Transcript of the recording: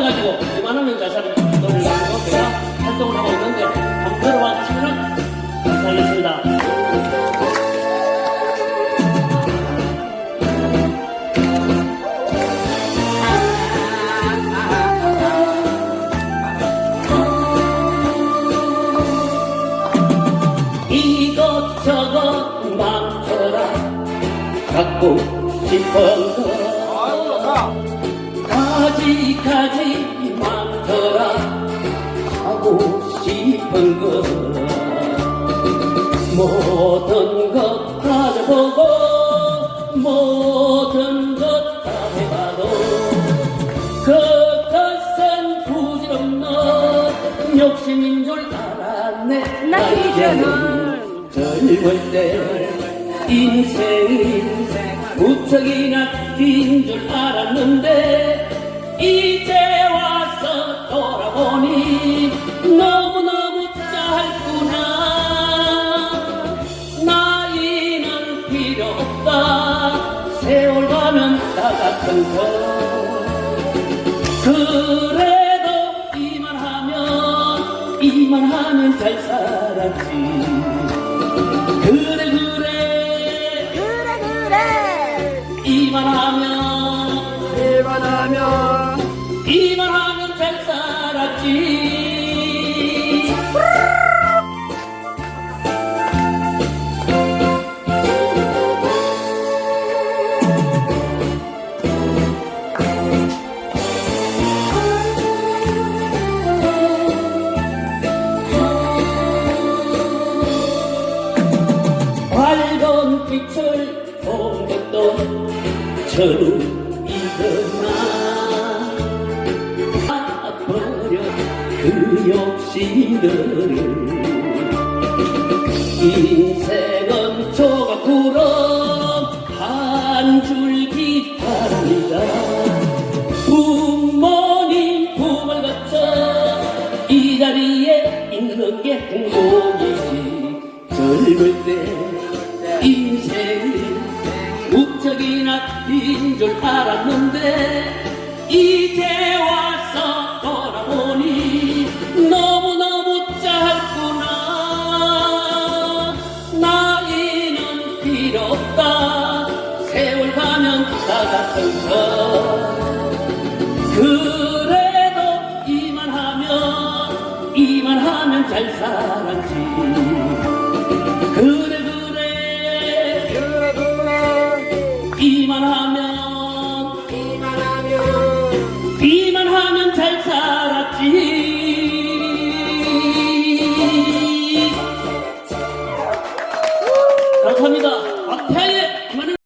살아가지고 이만하면 잘 사는 노래를 가지고 제가 활동을 하고 있는데 한번 들어와 주시면 감사하겠습니다. 이것저것 많더라. 갖고 거 가지가 싶은 거 모든 것 가져보고 모든 것 다 해봐도 그것은 부질없는 욕심인 줄 알았네. 나 이제는 젊을 때 인생이 무척이나 긴 줄 알았는데 이제 와서 돌아보니 너 다 같은 거. 그래도 이만 하면 이만 하면 잘 살았지. 그래 그래. 그래 그래. 이만 하면 일반하면. 이만 하면 빛을 본 것도 저는 이거나 버려 그 욕심들을 인생은 조각구름 한 줄기 바랍니다. 부모님 품을 거쳐 이 자리에 있는 게 행복이지. 젊을 때 긴줄 알았는데 이제 와서 돌아보니 너무너무 짧구나. 나이는 필요 없다. 세월 가면 다 같은 거 그래도 이만하면 이만하면 잘 살았지